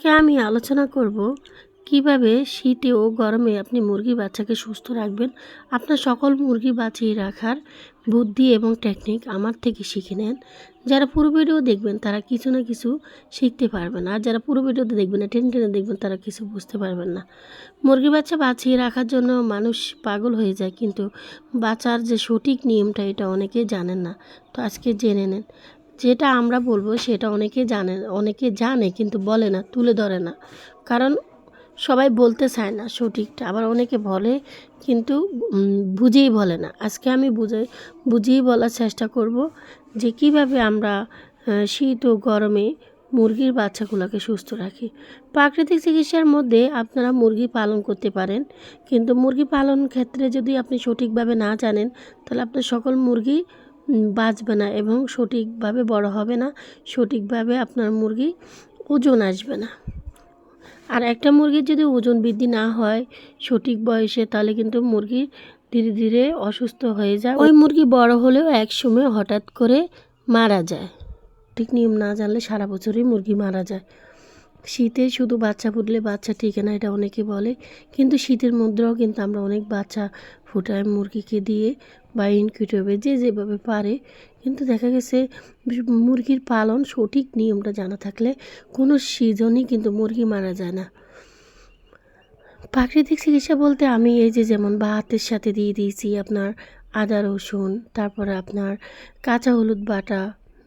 আজকে আমি আলোচনা করব কীভাবে শীতে ও গরমে আপনি মুরগি বাচ্চাকে সুস্থ রাখবেন। আপনার সকল মুরগি বাঁচিয়ে রাখার বুদ্ধি এবং টেকনিক আমার থেকে শিখে নেন। যারা পুরো ভিডিও দেখবেন তারা কিছু না কিছু শিখতে পারবেন। আর যারা পুরো ভিডিওতে দেখবেন না, টেনে টেনে দেখবেন তারা কিছু বুঝতে পারবেন না। মুরগি বাচ্চা বাঁচিয়ে রাখার জন্য মানুষ পাগল হয়ে যায়, কিন্তু বাঁচার যে সঠিক নিয়মটা এটা অনেকেই জানেন না। তো আজকে জেনে নেন। যেটা আমরা বলব সেটা অনেকে জানে অনেকে জানে কিন্তু বলে না, তুলে ধরে না। কারণ সবাই বলতে চায় না সঠিকটা, আবার অনেকে বলে কিন্তু বুঝেই বলে না। আজকে আমি বুঝে বুঝিয়ে বলার চেষ্টা করব যে কীভাবে আমরা শীত ও গরমে মুরগির বাচ্চাগুলোকে সুস্থ রাখি। প্রাকৃতিক চিকিৎসার মধ্যে আপনারা মুরগি পালন করতে পারেন, কিন্তু মুরগি পালন ক্ষেত্রে যদি আপনি সঠিকভাবে না জানেন, তাহলে আপনার সকল মুরগি বাঁচবে না এবং সঠিকভাবে বড় হবে না, সঠিকভাবে আপনার মুরগি ওজন আসবে না। আর একটা মুরগির যদি ওজন বৃদ্ধি না হয় সঠিক বয়সে, তাহলে কিন্তু মুরগি ধীরে ধীরে অসুস্থ হয়ে যায়। ওই মুরগি বড় হলেও একসময় হঠাৎ করে মারা যায়। ঠিক নিয়ম না জানলে সারা বছরই মুরগি মারা যায়। শীতে শুধু বাচ্চা ফুটলে বাচ্চা টিকে না, এটা অনেকে বলে। কিন্তু শীতের মধ্যেও কিন্তু আমরা অনেক বাচ্চা ফুটাই মুরগিকে দিয়ে বা ইনকিউটেবে যে যেভাবে পারে। কিন্তু দেখা গেছে, মুরগির পালন সঠিক নিয়মটা জানা থাকলে কোনো সিজনই কিন্তু মুরগি মারা যায় না। প্রাকৃতিক চিকিৎসা বলতে আমি এই যে যেমন ভাতের সাথে দিয়ে দিয়েছি আপনার আদা রসুন, তারপরে আপনার কাঁচা হলুদ বাটা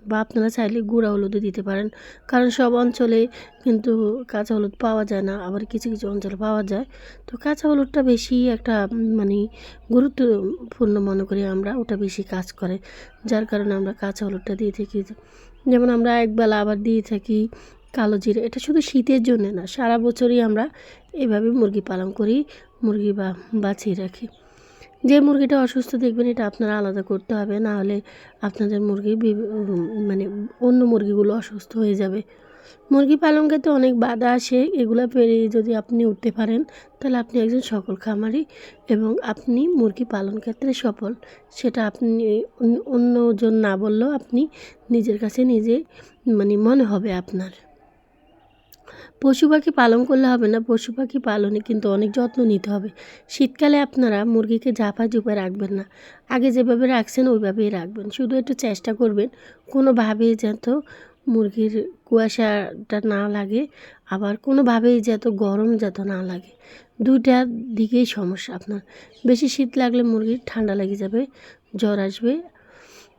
বা আপনারা চাইলে গুঁড়া হলুদও দিতে পারেন। কারণ সব অঞ্চলে কিন্তু কাঁচা হলুদ পাওয়া যায় না, আবার কিছু কিছু অঞ্চলে পাওয়া যায়। তো কাঁচা হলুদটা বেশি একটা মানে গুরুত্বপূর্ণ মনে করি আমরা, ওটা বেশি কাজ করে। যার কারণে আমরা কাঁচা হলুদটা দিয়ে থাকি। যেমন আমরা একবেলা আবার দিয়ে থাকি কালো জিরে। এটা শুধু শীতের জন্য না, সারা বছরই আমরা এভাবে মুরগি পালন করি, মুরগি বা, বাঁচিয়ে রাখি। যে মুরগিটা অসুস্থ দেখবেন, এটা আপনারা আলাদা করতে হবে। না হলে আপনাদের মুরগি মানে অন্য মুরগিগুলো অসুস্থ হয়ে যাবে। মুরগি পালন করতে অনেক বাধা আসে। এগুলো পেরিয়ে যদি আপনি উঠতে পারেন, তাহলে আপনি একজন সফল খামারি এবং আপনি মুরগি পালন ক্ষেত্রে সফল। সেটা আপনি অন্যজন না বললেও আপনি নিজের কাছে নিজে মানে মনে হবে আপনার। পশু পাখি পালন করলে হবে না পশু পাখি পালনে কিন্তু অনেক যত্ন নিতে হবে। শীতকালে আপনারা মুরগিকে ঝাপা ঝুপে রাখবেন না, আগে যেভাবে রাখছেন ওইভাবেই রাখবেন। শুধু একটু চেষ্টা করবেন কোনোভাবেই যাতে মুরগির কুয়াশাটা না লাগে, আবার কোনোভাবেই যাতে গরম যাতে না লাগে। দুইটার দিকেই সমস্যা আপনার। বেশি শীত লাগলে মুরগির ঠান্ডা লেগে যাবে, জ্বর আসবে।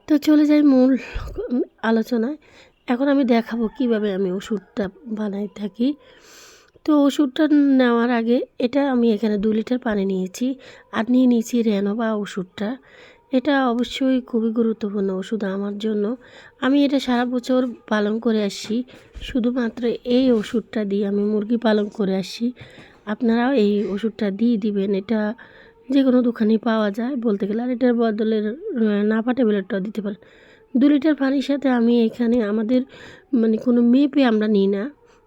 তো চলে যাই মূল আলোচনায়। এখন আমি দেখাবো কীভাবে আমি ওষুধটা বানাই থাকি। তো ওষুধটা নেওয়ার আগে এটা আমি এখানে দু লিটার পানি নিয়েছি আর নিয়ে নিয়েছি রেনোভা ওষুধটা। এটা অবশ্যই খুবই গুরুত্বপূর্ণ ওষুধ আমার জন্য। আমি এটা সারা বছর পালন করে আসছি। শুধুমাত্র এই ওষুধটা দিয়ে আমি মুরগি পালন করে আসছি। আপনারাও এই ওষুধটা দিয়ে দিবেন। এটা যে কোনো দোকানেই পাওয়া যায় বলতে গেলে। আর এটার বদলে নাপা ট্যাবলেটটাও দিতে পারেন। দু লিটার পানির সাথে আমি এখানে আমাদের মানে কোনো মেপে আমরা নিই না,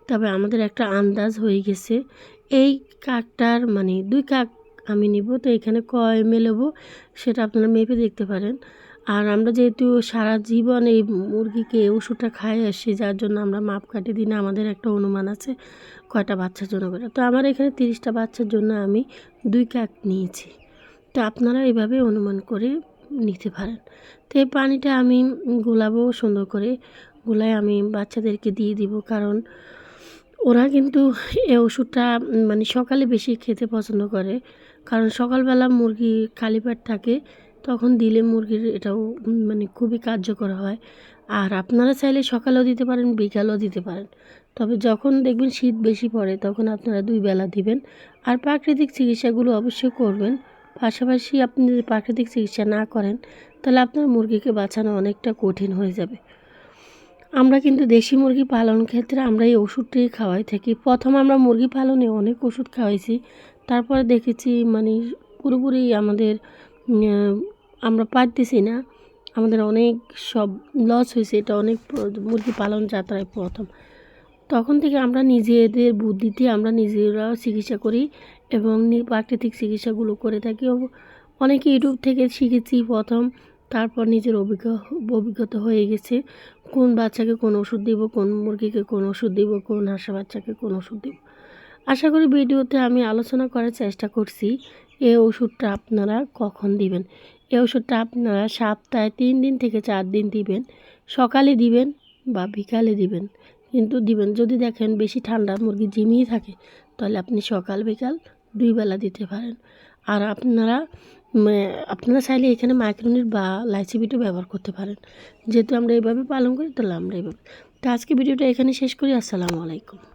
তবে আমাদের একটা আন্দাজ হয়ে গেছে। এই কাকটার মানে দুই কাক আমি নিব, তো এখানে কয় মেলাবো সেটা আপনারা মেপে দেখতে পারেন। আর আমরা যেহেতু সারা জীবন এই মুরগিকে ওষুধটা খাই আসছি, যার জন্য আমরা মাপ কাটি দিনে আমাদের একটা অনুমান আছে কয়টা বাচ্চার জন্য করে। তো আমার এখানে তিরিশটা বাচ্চার জন্য আমি দুই কাক নিয়েছি। তো আপনারা এভাবে অনুমান করে নিতে পারেন। তো এই পানিটা আমি গোলাবো সুন্দর করে। গোলায় আমি বাচ্চাদেরকে দিয়ে দিব কারণ ওরা কিন্তু এই ওষুধটা মানে সকালে বেশি খেতে পছন্দ করে। কারণ সকালবেলা মুরগি খালি পেট থাকে, তখন দিলে মুরগির এটাও মানে খুবই কার্যকর হয়। আর আপনারা চাইলে সকালেও দিতে পারেন, বিকালেও দিতে পারেন। তবে যখন দেখবেন শীত বেশি পড়ে, তখন আপনারা দুই বেলা দিবেন। আর প্রাকৃতিক চিকিৎসাগুলো অবশ্যই করবেন। পাশাপাশি আপনি যদি প্রাকৃতিক চিকিৎসা না করেন, তাহলে আপনার মুরগিকে বাঁচানো অনেকটা কঠিন হয়ে যাবে। আমরা কিন্তু দেশি মুরগি পালন ক্ষেত্রে আমরা এই ওষুধটাই খাওয়াই থাকি। প্রথম আমরা মুরগি পালনে অনেক ওষুধ খাওয়াইছি। তারপরে দেখেছি মানে পুরোপুরি আমাদের আমরা পারতেছি না। আমাদের অনেক সব লস হয়েছে। এটা অনেক মুরগি পালন যাত্রায় প্রথম। তখন থেকে আমরা নিজেদের বুদ্ধিতে আমরা নিজেরা চিকিৎসা করি। এবং প্রাকৃতিক চিকিৎসাগুলো করে থাকি। অনেকে ইউটিউব থেকে শিখেছি প্রথম, তারপর নিজের অভিজ্ঞ, অভিজ্ঞতা হয়ে গেছে। কোন বাচ্চাকে কোন ওষুধ দিব, কোন মুরগিকে কোন ওষুধ দিব, কোন হাঁসা বাচ্চাকে কোন ওষুধ দিব। আশা করি ভিডিওতে আমি আলোচনা করার চেষ্টা করছি, এ ওষুধটা আপনারা কখন দিবেন? এ ওষুধটা আপনারা সপ্তাহে তিন দিন থেকে চার দিন দিবেন, সকালে দিবেন বা বিকালে দিবেন। কিন্তু দিবেন, যদি দেখেন বেশি ঠান্ডা মুরগি জিমিয়ে থাকে, তাহলে আপনি সকাল বিকাল দুই বেলা দিতে পারেন। আর আপনারা আপনারা চাইলে এখানে মাইক্রোনিট বা লাইচিবিটও ব্যবহার করতে পারেন। যেহেতু আমরা এইভাবে পালন করি, তাহলে আমরা এইভাবে তো আজকে ভিডিওটা এখানে শেষ করি। আসসালামু আলাইকুম।